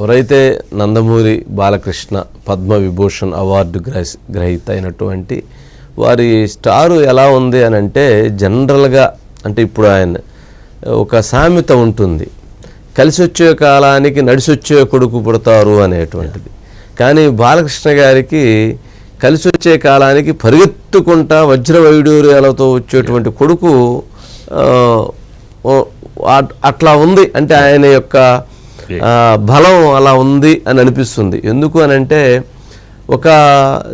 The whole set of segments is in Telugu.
ఎవరైతే నందమూరి బాలకృష్ణ పద్మ విభూషణ్ అవార్డు గ్రహీత అయినటువంటి వారి స్టారు ఎలా ఉంది అని అంటే జనరల్గా అంటే ఇప్పుడు ఆయన ఒక సామెత ఉంటుంది. కలిసి వచ్చే కాలానికి నడిసి వచ్చే కొడుకు పుడతారు అనేటువంటిది. కానీ బాలకృష్ణ గారికి కలిసి వచ్చే కాలానికి పరిగెత్తుకుంటా వజ్ర వైడూర్యాలతో వచ్చేటువంటి కొడుకు అట్లా ఉంది. అంటే ఆయన యొక్క బలం అలా ఉంది అని అనిపిస్తుంది. ఎందుకు అని అంటే ఒక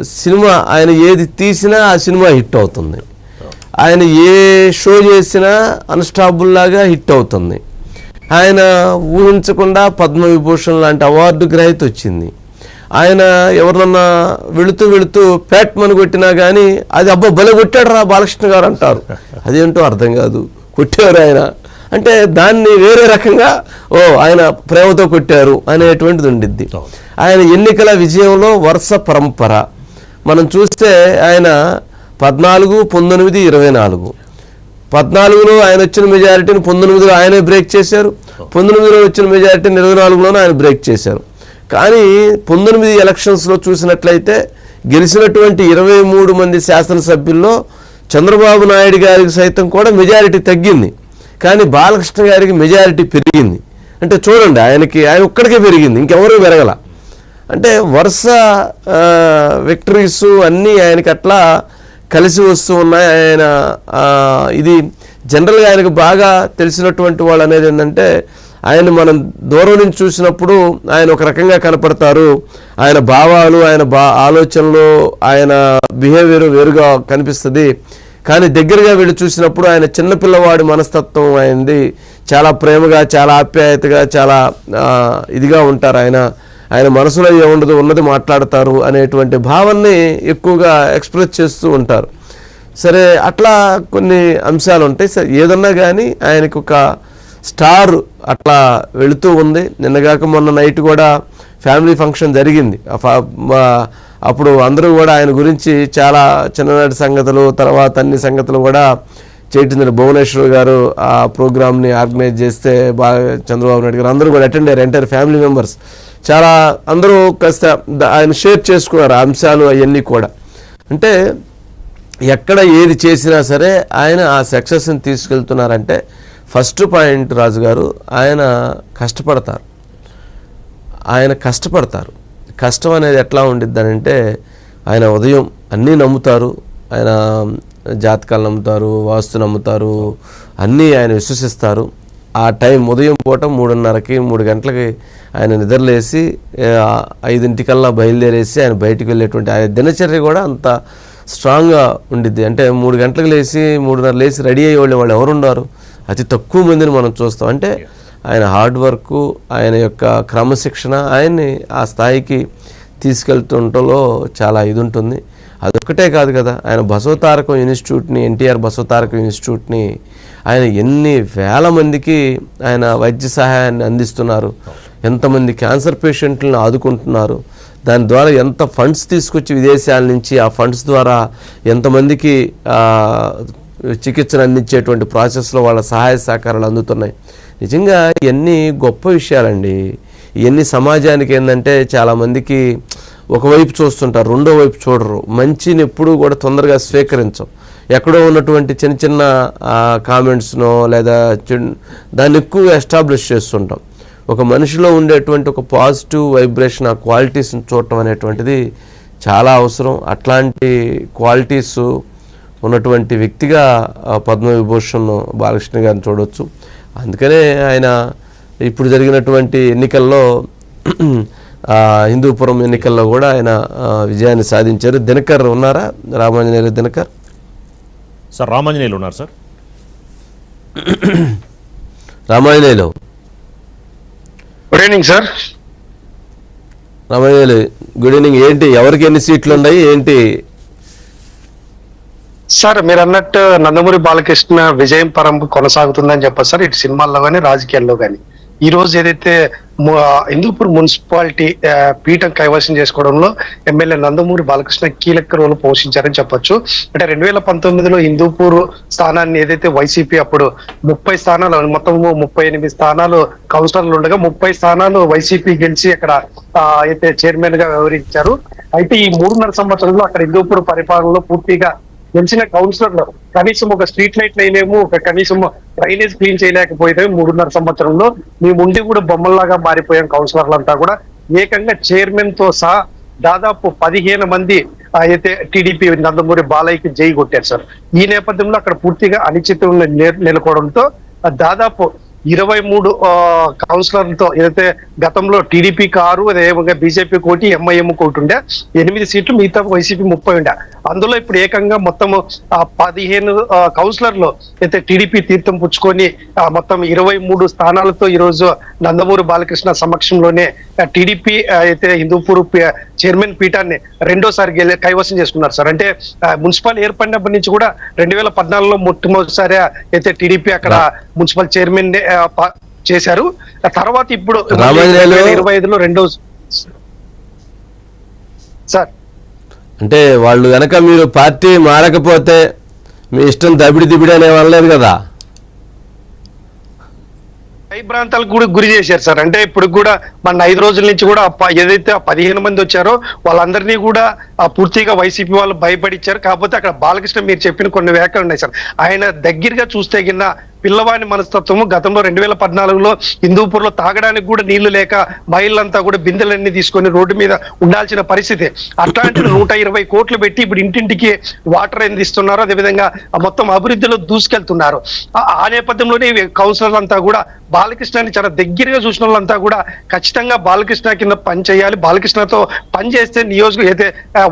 సినిమా ఆయన ఏది తీసినా ఆ సినిమా హిట్ అవుతుంది. ఆయన ఏ షో చేసినా అన్స్టాపుల్ లాగా హిట్ అవుతుంది. ఆయన ఊహించకుండా పద్మవిభూషణ్ లాంటి అవార్డు గ్రహీత వచ్చింది. ఆయన ఎవరినన్నా వెళుతూ వెళుతూ ప్యాట్మని కొట్టినా కానీ అది అబ్బా బలగొట్టాడు కొట్టాడు రా బాలకృష్ణ గారు అంటారు. అదేంటో అర్థం కాదు. కొట్టారు ఆయన. అంటే దాన్ని వేరే రకంగా ఓ ఆయన ప్రేమతో కొట్టారు అనేటువంటిది ఉండిద్ది ఆయన ఎన్నికల విజయంలో వరుస పరంపర. మనం చూస్తే ఆయన పద్నాలుగు పంతొమ్మిది ఇరవై నాలుగు. పద్నాలుగులో ఆయన వచ్చిన మెజారిటీని పంతొమ్మిదిలో ఆయనే బ్రేక్ చేశారు. పంతొమ్మిదిలో వచ్చిన మెజారిటీని ఇరవై నాలుగులోనే ఆయన బ్రేక్ చేశారు. కానీ పంతొమ్మిది ఎలక్షన్స్లో చూసినట్లయితే గెలిచినటువంటి ఇరవై మూడు మంది శాసనసభ్యుల్లో చంద్రబాబు నాయుడు గారికి సైతం కూడా మెజారిటీ తగ్గింది. కానీ బాలకృష్ణ గారికి మెజారిటీ పెరిగింది. అంటే చూడండి ఆయనకి ఆయన ఒక్కడికే పెరిగింది ఇంకెవరూ పెరగల. అంటే వరుస విక్టరీస్ అన్నీ ఆయనకి అట్లా కలిసి వస్తూ ఉన్నాయి. ఆయన ఇది జనరల్గా ఆయనకు బాగా తెలిసినటువంటి వాళ్ళు అనేది ఏంటంటే ఆయన మనం దూరం నుంచి చూసినప్పుడు ఆయన ఒక రకంగా కనపడతారు. ఆయన భావాలు ఆయన బా ఆలోచనలు ఆయన బిహేవియర్ వేరుగా కనిపిస్తుంది. కానీ దగ్గరగా వెళ్ళి చూసినప్పుడు ఆయన చిన్నపిల్లవాడి మనస్తత్వం అయింది. చాలా ప్రేమగా చాలా ఆప్యాయతగా చాలా ఇదిగా ఉంటారు ఆయన. ఆయన మనసులో ఏముండదు ఉన్నది మాట్లాడతారు అనేటువంటి భావాన్ని ఎక్కువగా ఎక్స్ప్రెస్ చేస్తూ ఉంటారు. సరే అట్లా కొన్ని అంశాలు ఉంటాయి. సరే ఏదన్నా కానీ ఆయనకు ఒక స్టార్ అట్లా వెళుతూ ఉంది. నిన్నగాక మొన్న నైట్ కూడా ఫ్యామిలీ ఫంక్షన్ జరిగింది. ఆ ఫా- అప్పుడు అందరూ కూడా ఆయన గురించి చాలా చిన్ననాటి సంగతులు తర్వాత అన్ని సంగతులు కూడా చేయటం భువనేశ్వర్ గారు ఆ ప్రోగ్రామ్ని ఆర్గనైజ్ చేస్తే బాగా చంద్రబాబు నాయుడు గారు అందరూ కూడా అటెండ్ అయ్యారు ఎంటైర్ ఫ్యామిలీ మెంబర్స్. చాలా అందరూ కాస్త ఆయన షేర్ చేసుకున్నారు అంశాలు అవన్నీ కూడా. అంటే ఎక్కడ ఏది చేసినా సరే ఆయన ఆ సక్సెస్ని తీసుకెళ్తున్నారంటే ఫస్ట్ పాయింట్ రాజు గారు ఆయన కష్టపడతారు. ఆయన కష్టపడతారు. కష్టం అనేది ఎట్లా ఉండిద్ది ఆయన ఉదయం అన్నీ నమ్ముతారు. ఆయన జాతకాలు నమ్ముతారు వాస్తు నమ్ముతారు అన్నీ ఆయన విశ్వసిస్తారు. ఆ టైం ఉదయం పూట మూడున్నరకి మూడు గంటలకి ఆయన నిద్రలేసి ఐదింటికల్లా బయలుదేరేసి ఆయన బయటికి వెళ్ళేటువంటి ఆయన దినచర్య కూడా అంత స్ట్రాంగ్గా ఉండిద్ది. అంటే మూడు గంటలకు లేచి మూడున్నర లేచి రెడీ అయ్యే వాళ్ళు వాళ్ళు ఎవరు అతి తక్కువ మందిని మనం చూస్తాం. అంటే ఆయన హార్డ్ వర్క్ ఆయన యొక్క క్రమశిక్షణ ఆయన్ని ఆ స్థాయికి తీసుకెళ్తుంటలో చాలా ఇది ఉంటుంది అదొక్కటే కాదు కదా ఆయన బసవతారకం ఇన్స్టిట్యూట్ని ఎన్టీఆర్ బసవతారకం ఇన్స్టిట్యూట్ని ఆయన ఎన్ని వేల మందికి ఆయన వైద్య సహాయాన్ని అందిస్తున్నారు. ఎంతమంది క్యాన్సర్ పేషెంట్లను ఆదుకుంటున్నారు. దాని ద్వారా ఎంత ఫండ్స్ తీసుకొచ్చి విదేశాల నుంచి ఆ ఫండ్స్ ద్వారా ఎంతమందికి చికిత్సను అందించేటువంటి ప్రాసెస్లో వాళ్ళ సహాయ సహకారాలు అందుతున్నాయి. నిజంగా ఇవన్నీ గొప్ప విషయాలండి. ఇవన్నీ సమాజానికి ఏంటంటే చాలామందికి ఒకవైపు చూస్తుంటారు రెండో వైపు చూడరు. మంచిని ఎప్పుడూ కూడా తొందరగా స్వీకరించం. ఎక్కడో ఉన్నటువంటి చిన్న చిన్న కామెంట్స్నో లేదా దాన్ని ఎక్కువగా ఎస్టాబ్లిష్ చేస్తుంటాం. ఒక మనిషిలో ఉండేటువంటి ఒక పాజిటివ్ వైబ్రేషన్ ఆ క్వాలిటీస్ని చూడటం అనేటువంటిది చాలా అవసరం. అట్లాంటి క్వాలిటీస్ ఉన్నటువంటి వ్యక్తిగా పద్మవిభూషణ్ బాలకృష్ణ గారిని చూడవచ్చు అందుకనే ఆయన ఇప్పుడు జరిగినటువంటి ఎన్నికల్లో ఆ, హిందూపురం ఎన్నికల్లో కూడా ఆయన విజయాన్ని సాధించారు. దినకర్ ఉన్నారా? రామాంజనేయులు దినకర్? సార్ రామాంజనేయులు ఉన్నారు sir. Ramanjaneyulu. Good evening sir Ramanjaneyulu good evening ఏంటి ఎవరికి ఎన్ని సీట్లు ఉన్నాయి? ఏంటి సార్ మీరు అన్నట్టు నందమూరి బాలకృష్ణ విజయం పరం కొనసాగుతుందని చెప్పారు సార్ ఇటు సినిమాల్లో కానీ రాజకీయాల్లో కానీ ఈ రోజు ఏదైతే ఇందుపూర్ హిందూపూర్ మున్సిపాలిటీ పీఠం కైవసం చేసుకోవడంలో ఎమ్మెల్యే నందమూరి బాలకృష్ణ కీలక రోల్ పోషించారని చెప్పొచ్చు. అంటే రెండు వేల పంతొమ్మిదిలో హిందూపూర్ స్థానాన్ని ఏదైతే వైసీపీ అప్పుడు ముప్పై స్థానాలు మొత్తం ముప్పై ఎనిమిది స్థానాలు కౌన్సిలర్లు ఉండగా ముప్పై స్థానాలు వైసీపీ గెలిచి అక్కడ అయితే చైర్మన్గా వ్యవహరించారు. అయితే ఈ మూడున్నర సంవత్సరంలో అక్కడ హిందూపూర్ పరిపాలనలో పూర్తిగా తెలిసిన కౌన్సిలర్లు కనీసం ఒక స్ట్రీట్ లైట్ వేయలేము ఒక కనీసం డ్రైనేజ్ క్లీన్ చేయలేకపోతే మూడున్నర సంవత్సరంలో మేము ఉండి కూడా బొమ్మల్లాగా మారిపోయాం కౌన్సిలర్లు అంతా కూడా. ఏకంగా చైర్మన్తో సహా దాదాపు పదిహేను మంది అయితే టీడీపీ నందమూరి బాలయ్యకి జై కొట్టారు సార్. ఈ నేపథ్యంలో అక్కడ పూర్తిగా అనిశ్చితం నె- నెలకొవడంతో దాదాపు ఇరవై మూడు కౌన్సిలర్లతో ఏదైతే గతంలో టీడీపీ కారు అదేవిధంగా బీజేపీ కోటి ఎంఐఎం కోటి ఉండే ఎనిమిది సీట్లు మిగతా వైసీపీ ముప్పై ఉండే. అందులో ఇప్పుడు ఏకంగా మొత్తం పదిహేను కౌన్సిలర్లు అయితే టీడీపీ తీర్థం పుచ్చుకొని మొత్తం ఇరవై మూడు స్థానాలతో ఈ రోజు నందమూరి బాలకృష్ణ సమక్షంలోనే టీడీపీ అయితే హిందూపూర్ చైర్మన్ పీఠాన్ని రెండోసారి గెలి- కైవసం చేసుకున్నారు సార్. అంటే మున్సిపల్ ఏర్పడినప్పటి నుంచి కూడా రెండు వేల పద్నాలుగులో మొట్టమొదటిసారి అయితే టీడీపీ అక్కడ మున్సిపల్ చైర్మన్ చేశారు. తర్వాత ఇప్పుడు ఇరవై ఐదులో రెండో సార్. అంటే వాళ్ళు కనుక మీరు పార్టీ మారకపోతే మీ ఇష్టం దబిడి దిబిడి అనే అనలేదు కదా? భయభ్రాంతాలకు కూడా గురి చేశారు సార్. అంటే ఇప్పుడు కూడా మన ఐదు రోజుల నుంచి కూడా ఏదైతే పదిహేను మంది వచ్చారో వాళ్ళందరినీ కూడా ఆ పూర్తిగా వైసీపీ వాళ్ళు భయపడిచ్చారు. కాకపోతే అక్కడ బాలకృష్ణ మీరు చెప్పిన కొన్ని వ్యాఖ్యలు ఉన్నాయి సార్. ఆయన దగ్గరగా చూస్తే కింద పిల్లవాడి మనస్తత్వము గతంలో రెండు వేల పద్నాలుగులో హిందూపూర్లో తాగడానికి కూడా నీళ్ళు లేక బయళ్ళంతా కూడా బిందెలన్నీ తీసుకొని రోడ్డు మీద ఉండాల్సిన పరిస్థితి. అట్లాంటి నూట ఇరవై కోట్లు పెట్టి ఇప్పుడు ఇంటింటికి వాటర్ అందిస్తున్నారు. అదేవిధంగా మొత్తం అభివృద్ధిలో దూసుకెళ్తున్నారు. ఆ- నేపథ్యంలోనే కౌన్సిలర్లు అంతా కూడా బాలకృష్ణని చాలా దగ్గరగా చూసిన వాళ్ళంతా కూడా ఖచ్చితంగా బాలకృష్ణ కింద పని చేయాలి. బాలకృష్ణతో పని చేస్తే నియోజక అయితే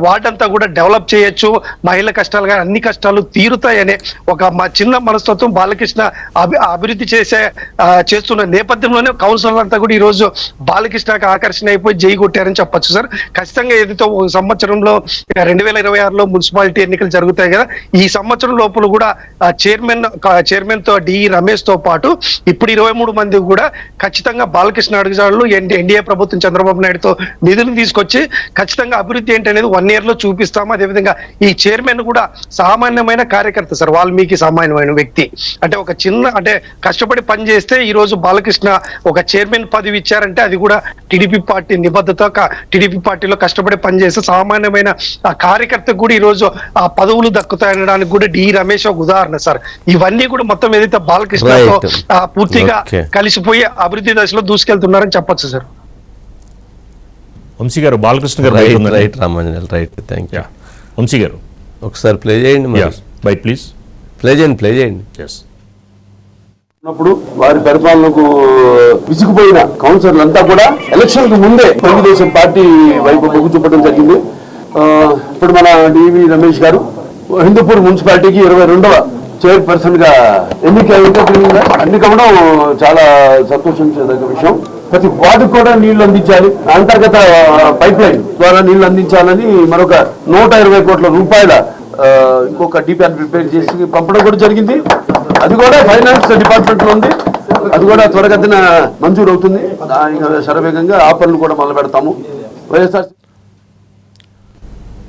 వార్డ్ అంతా కూడా డెవలప్ చేయొచ్చు. మహిళల కష్టాలు కానీ అన్ని కష్టాలు తీరుతాయనే ఒక మా చిన్న మనస్తత్వం బాలకృష్ణ అభి అభివృద్ధి చేసే చేస్తున్న నేపథ్యంలోనే కౌన్సిలర్ అంతా కూడా ఈ రోజు బాలకృష్ణకి ఆకర్షణ అయిపోయి జై కొట్టారని చెప్పొచ్చు సార్. ఖచ్చితంగా ఏదైతే ఒక సంవత్సరంలో రెండు వేల ఇరవై ఆరులో మున్సిపాలిటీ ఎన్నికలు జరుగుతాయి కదా ఈ సంవత్సరం లోపల కూడా చైర్మన్ చైర్మన్తో చైర్మన్తో డి రమేష్తో పాటు ఇప్పుడు ఇరవై మూడు మంది కూడా ఖచ్చితంగా బాలకృష్ణ అడుగుజాడలు ఎన్డీఏ ప్రభుత్వం చంద్రబాబు నాయుడుతో నిధులు తీసుకొచ్చి ఖచ్చితంగా అభివృద్ధి ఏంటనేది వన్ ఇయర్లో చూపిస్తాము. అదేవిధంగా ఈ చైర్మన్ కూడా సామాన్యమైన కార్యకర్త సార్ వాల్మీకి సామాన్యమైన వ్యక్తి. అంటే ఒక చిన్న అంటే కష్టపడి పని చేస్తే ఈ రోజు బాలకృష్ణ ఒక చైర్మన్ పదవి ఇచ్చారంటే అది కూడా టీడీపీ పార్టీ నిబద్ధత టీడీపీ పార్టీలో కష్టపడి పనిచేస్తే సామాన్యమైన ఆ కార్యకర్తకు కూడా ఈ రోజు ఆ పదవులు దక్కుతాయనడానికి కూడా డి రమేష్ ఒక ఉదాహరణ సార్. ఇవన్నీ కూడా మొత్తం ఏదైతే బాలకృష్ణతో పూర్తిగా. కలిసిపోయి అభివృద్ధి దశలో దూసుకెళ్తున్నారని చెప్పొచ్చు సార్. వంశీ గారు బాలకృష్ణ గారు right. Right Ramanjaneyulu right thank you Vamshi గారు. ఒకసారి ప్లే చేయండి బైట్ ప్లీజ్ ప్లే చేయండి ప్లే చేయండి. ఎస్ ఉన్నప్పుడు వారి పరిపాలనకు విసిగిపోయిన కౌన్సిలర్లు అంతా కూడా ఎలక్షన్కు ముందే తెలుగుదేశం పార్టీ వైపు మొగ్గు చూపడం జరిగింది. ఇప్పుడు మన డివి రమేష్ గారు హిందూపూర్ మున్సిపాలిటీకి ఇరవై రెండవ చైర్పర్సన్గా ఎన్నిక ఎన్నిక ఎన్నిక అవ్వడం చాలా సంతోషించదగ్గ విషయం. ప్రతి వార్డుకు కూడా నీళ్ళు అందించాలి. అంతర్గత పైప్ లైన్ ద్వారా నీళ్ళు అందించాలని మరొక నూట ఇరవై కోట్ల రూపాయల ఇంకొక డిపిఆర్ ప్రిపేర్ చేసి పంపడం కూడా జరిగింది. అది కూడా ఫైనాన్స్ డిపార్ట్మెంట్లో ఉంది. అది కూడా త్వరగతిన మంజూరు అవుతుంది. శరవేగంగా ఆ పనులు కూడా మొదలు పెడతాము వైఎస్ఆర్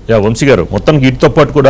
యా వంశీ గారు మొత్తానికి వీటితో పాటు కూడా